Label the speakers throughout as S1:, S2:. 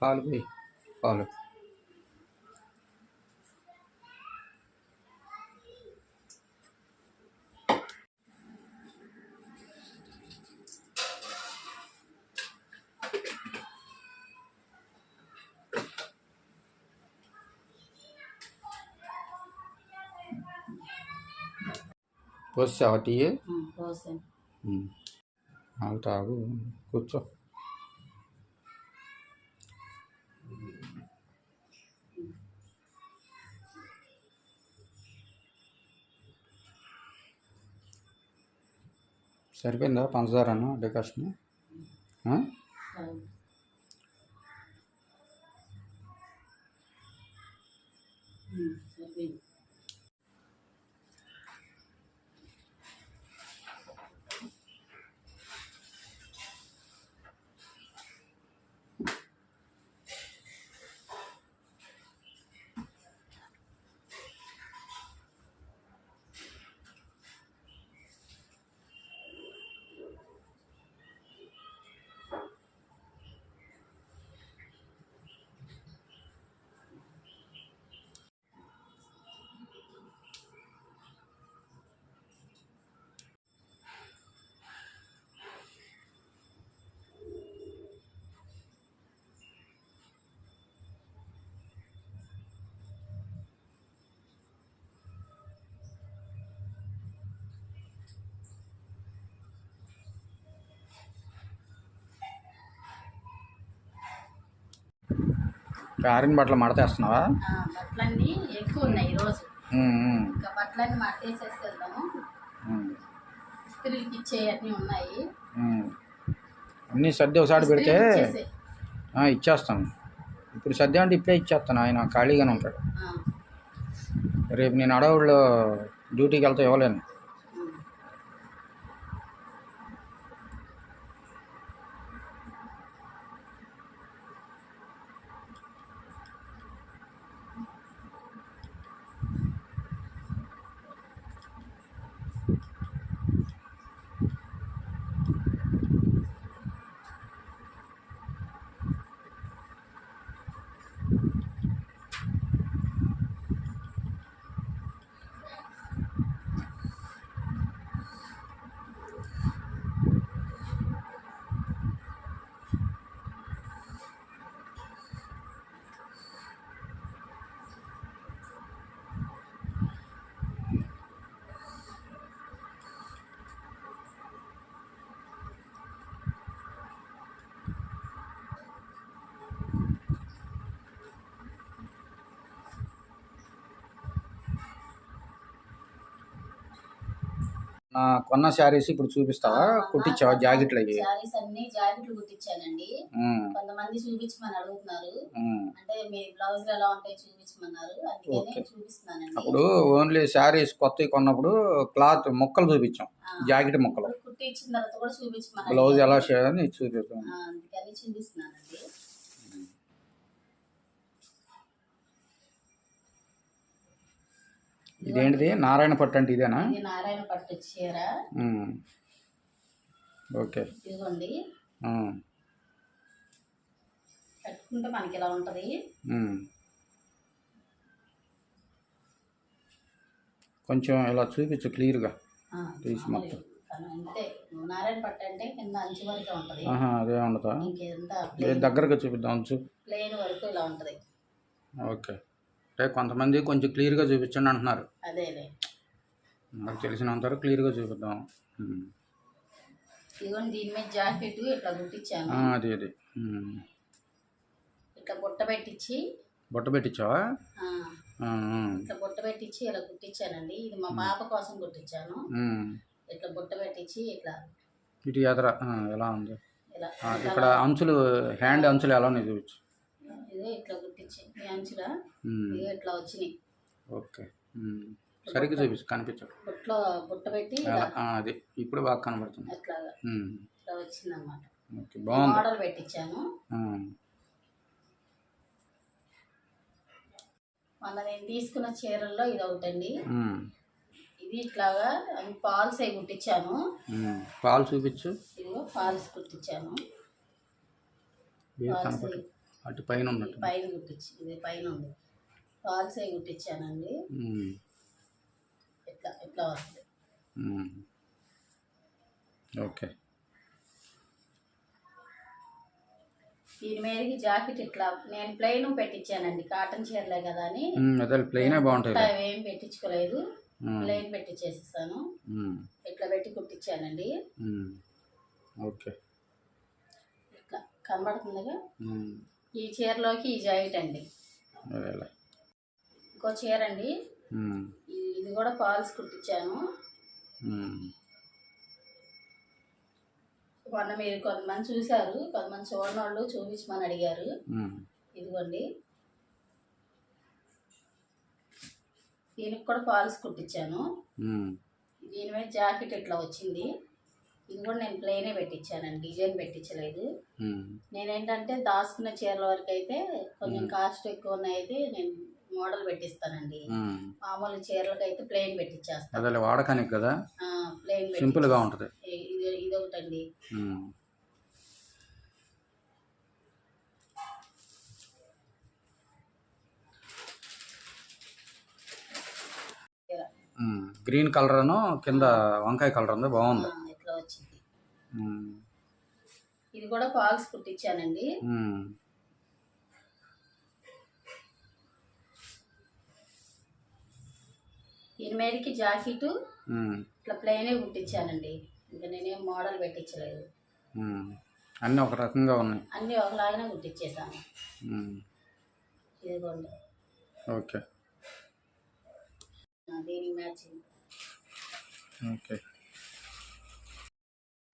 S1: पाल भाई पाल। बस से हटिए हाँ,
S2: हम्म।
S1: हाँ तो आगे कुछ సరిపోయిందా పంచదారను డికాషన్
S2: సరిపోయింది.
S1: ఆరిన బట్టలు మడతేస్తున్నావా?
S2: ఆ, బట్టలన్నీ ఎక్కువ ఉన్నాయి ఈరోజు
S1: ఉమ్, ఉమ్,
S2: ఇంకా బట్టలన్నీ మట్టేసేసేద్దాము
S1: ఉమ్,
S2: స్త్రీలకి ఇచ్చే అన్నీ ఉన్నాయి.
S1: అన్నీ సర్ది ఒకసారి పెడితే ఇచ్చేస్తాను. ఇప్పుడు సర్ది అంటే ఇప్పుడే ఇచ్చేస్తాను. ఆయన ఖాళీగానే ఉంటాడు. రేపు నేను అడవుల్లో డ్యూటీకి వెళ్తే ఇవ్వలేను కొన్న శారీస్ ఇప్పుడు చూపిస్తావా? కుట్టించావా? జాకెట్లు అవి
S2: శారీస్ అన్ని జాకెట్లు కుట్టించానండి.
S1: ఉమ్,
S2: కొంతమంది చూపించమని అడుగుతున్నారు.
S1: ఉమ్.
S2: అంటే మీ బ్లౌజ్ ఎలా ఉంటాయి చూపించమన్నారు. అందుకని
S1: ఓకే.
S2: చూపిస్తున్నానండి.
S1: అప్పుడు ఓన్లీ శారీస్ కొత్తవి కొన్నప్పుడు క్లాత్ ముక్కలు చూపించాం. జాకెట్ ముక్కలు.
S2: తర్వాత కూడా చూపించమన్నారు
S1: బ్లౌజ్ ఎలా చేయాలని చూపిస్తాం
S2: ఆ, అందుకని చూపిస్తున్నానండి.
S1: ఇదేంటిది? నారాయణ పట్టు అంటే ఇదేనా?
S2: ఇది నారాయణ పట్టు చీర.
S1: ఓకే.
S2: ఇదిగోండి. కట్టుకుంటే మనకి ఇలా ఉంటది.
S1: కొంచెం ఇలా చూపించు క్లియర్గా. తీసి. మొత్తం.
S2: కానీ అంతే. నారాయణ పట్టు అంటే కింద అంచు వరకే ఉంటది.
S1: ఆహా అదే ఉండదా? దగ్గరగా చూపిద్దాం ఉంచు
S2: ప్లేన్ వరకు ఇలా ఉంటది.
S1: ఓకే. అంటే కొంతమంది కొంచెం క్లియర్గా చూపించండి అంటున్నారు.
S2: అదేలే
S1: నాకు తెలిసినంత వరకు క్లియర్గా చూపిద్దాం.
S2: ఇదిగోండి దీని మీద జాకెట్ ఇట్లా కుట్టించాను
S1: అది అది.
S2: ఇట్లా బుట్ట పెట్టించి
S1: బుట్ట పెట్టించావా.
S2: ఇట్లా బుట్ట పెట్టించి ఇలా కుట్టించానండి ఇది మా పాప కోసం కుట్టించాను. ఇట్లా బుట్ట పెట్టించి ఇట్లా.
S1: ఇటు ఎదర ఎలా ఉంది? ఇక్కడ అంచులు హ్యాండ్ అంచులు ఎలా ఉన్నాయి చూపించు.
S2: ఇదే ఇట్లా ఈ అంచుల ఇట్లా వచ్చినాయి.
S1: ఓకే. ఉమ్. సరిగ్గా చూపించు కనిపించదు
S2: బుట్టలో బుట్ట పెట్టి
S1: అది. ఇప్పుడు బాగా కనబడుతుంది.
S2: అట్లాగా. ఇట్లా
S1: బాగుంది.
S2: మోడల్ పెట్టించాను.
S1: ఆ.
S2: మొన్న నేను తీసుకున్న చీరల్లో ఇది ఒకటండి. ఇది ఇట్లాగా పాల్స్ అవి కుట్టించాను.
S1: పాలు చూపించు.
S2: ఇదిగో పాల్స్ కుట్టించాను. పాల్స్
S1: అటు పైన ఉన్నట్టు
S2: పైన కుట్టించి ఇది పైన ఉంది పాల్స్ అవి కుట్టించానండి. ఇట్లా ఇట్లా వస్తుంది.
S1: ఓకే
S2: దీని మీదకి జాకెట్ ఇట్లా నేను ప్లెయిన్ పెట్టించానండి కాటన్ చీరలే కదా అని
S1: ప్లెయినే బాగుంటుంది
S2: ఏం పెట్టించుకోలేదు. ప్లెయిన్ పెట్టించేసేసాను. ఇట్లా పెట్టి కుట్టించానండి.
S1: ఓకే
S2: ఇట్లా కనబడుతుందిగా. ఈ చీరలోకి ఈ జాకెట్ అండి. ఇంకో చీర అండి ఇది కూడా పాల్స్ కుట్టించాను. మొన్న మీరు కొంతమంది చూశారు. కొంతమంది చూడని వాళ్ళు చూపించమని అడిగారు. ఇదిగోండి. దీనికి కూడా పాల్స్ కుట్టించాను. దీని మీద జాకెట్ ఇట్లా వచ్చింది? ఇది కూడా నేను ప్లెయినే పెట్టించానండి డిజైన్ పెట్టించలేదు. నేనేంటంటే దాచుకున్న చీరల వరకు అయితే కొంచెం కాస్ట్ ఎక్కువ ఉన్నాయితే నేను మోడల్ పెట్టిస్తానండి. మామూలు చీరలకు అయితే ప్లెయిన్ పెట్టించేస్తాను
S1: వాడకానికి కదా?
S2: ప్లెయిన్
S1: సింపుల్గా ఉంటుంది.
S2: ఇది ఇది ఒకటండి.
S1: గ్రీన్ కలర్ను కింద వంకాయ కలర్ ఉంది బాగుంది.
S2: ఇది కూడా ఫాల్స్ కుట్టించానండి. దీని మీదకి జాకెట్. ఇట్లా ప్లెయినే కుట్టించానండి. ఇంకా నేనేం మోడల్ పెట్టించలేదు.
S1: అన్నీ ఒక రకంగా ఉన్నాయి.
S2: అన్నీ ఒకలాగానే కుట్టించేసాను. ఇదిగోండి.
S1: ఓకే.
S2: ఆ, దీనికి మ్యాచింగ్.
S1: ఓకే.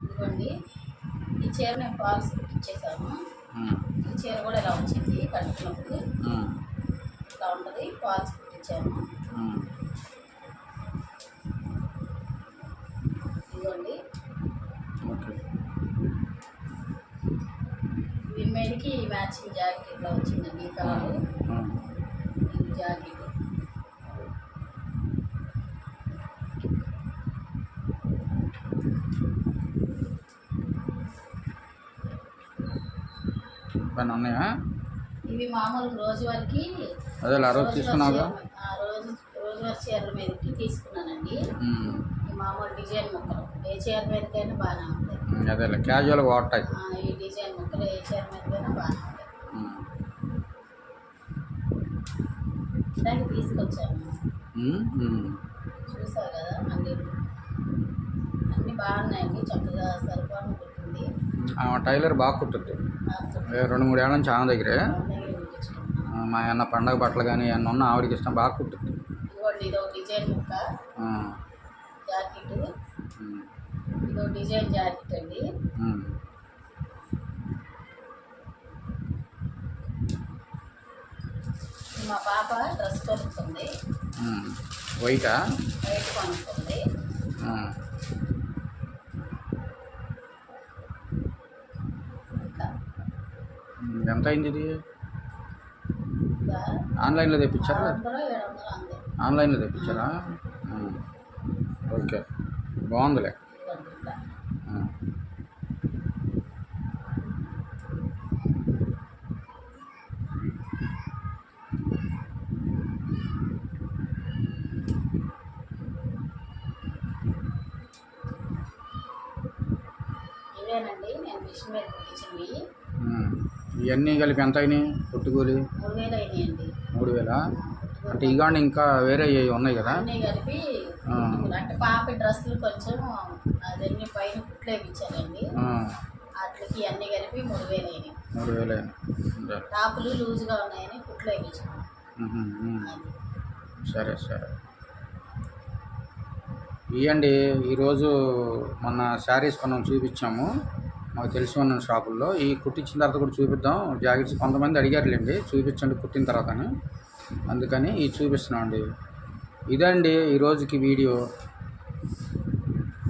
S2: ఇదిగోండి ఈ చీర నేను ఫాల్స్ కుట్టించేసాను. ఈ చీర కూడా ఇలా వచ్చింది కట్టుకున్నప్పుడు. ఇట్లా ఉంటుంది ఫాల్స్ కుట్టించాను. ఇదిగోండి. దీని మీదకి మ్యాచింగ్ జాకెట్ ఇట్లా వచ్చిందండి ఈ కలర్. జాకెట్.
S1: పైన ఉన్నాయా?
S2: ఇవి మామూలు రోజువారికి
S1: అదే ఆ రోజు తీసుకున్నావుగా?
S2: ఆ రోజు రోజువారి చీరల మీదకి తీసుకున్నానండి. మామూలు డిజైన్ ముక్కలు. ఏ చీర మీదకైనా బాగానే ఉంటాయి.
S1: అదేలే క్యాజువల్గా వాడతాయి.
S2: ఆ, ఈ డిజైన్ ముక్కలు ఏ చీర మీదకైనా బాగానే ఉంటాయి.
S1: ఉమ్.
S2: దానికి తీసుకొచ్చాను. చూసారు కదా అన్ని అన్నీ బాగున్నాయండి. చక్కగా
S1: ఆ టైలర్ బాగా కుట్టుద్ది. రెండు మూడు ఏళ్ళ నుంచి ఆమె దగ్గరే. మా అన్న పండగ బట్టలు కానీ అన్న ఉన్న ఆవిడకి ఇష్టం బాగా కుట్టుద్ది
S2: ఇదిగోండి ఇదో డిజైన్ ముక్క.
S1: ఆ.
S2: జాకెట్. ఇదో డిజైన్ జాకెట్ అండి. మా పాప డ్రెస్ కొనుక్కుంది.
S1: వైటా?
S2: బయట కొనుక్కుంది
S1: ఆ.
S2: ఇట్లా
S1: ఉమ్, ఎంత అయింది ఇది ఆన్లైన్లో తెప్పించారా ఆన్లైన్లో తెప్పించారా. ఓకే బాగుందిలే.
S2: ఇవేనండి నేను మిషన్ మీద కుట్టించినవి.
S1: ఇవన్నీ కలిపి ఎంత అయినాయి పుట్టుకూలి?
S2: మూడు వేలు
S1: అంటే ఇగాండి ఇంకా వేరే ఉన్నాయి కదా?
S2: కలిపి. అంటే పాప డ్రెస్సులు కొంచెం అదన్నీ పైన కుట్లు వేయించానండి అన్నీ కలిపి మూడు వేలు అయినాయి
S1: మూడు వేలు.
S2: టాపులు లూజ్గా ఉన్నాయని కుట్లు
S1: సరే సరే. ఇవ్వండి ఈరోజు మొన్న శారీస్ మనం చూపించాము. మాకు తెలిసి ఉన్న షాపుల్లో. ఈ కుట్టించిన తర్వాత కూడా చూపిద్దాం. జాకెట్స్ కొంతమంది అడిగారులేండి. చూపించండి కుట్టిన తర్వాత అందుకని ఇది చూపిస్తున్నామండి. ఇదండి ఈ రోజుకి వీడియో.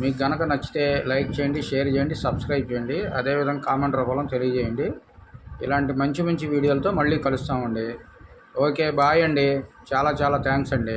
S1: మీకు కనుక నచ్చితే లైక్ చేయండి షేర్ చేయండి సబ్స్క్రైబ్ చేయండి. అదేవిధంగా కామెంట్ రూపంలో తెలియజేయండి. ఇలాంటి మంచి మంచి వీడియోలతో మళ్ళీ కలుస్తామండి. ఓకే బాయ్ అండి. చాలా చాలా థ్యాంక్స్ అండి.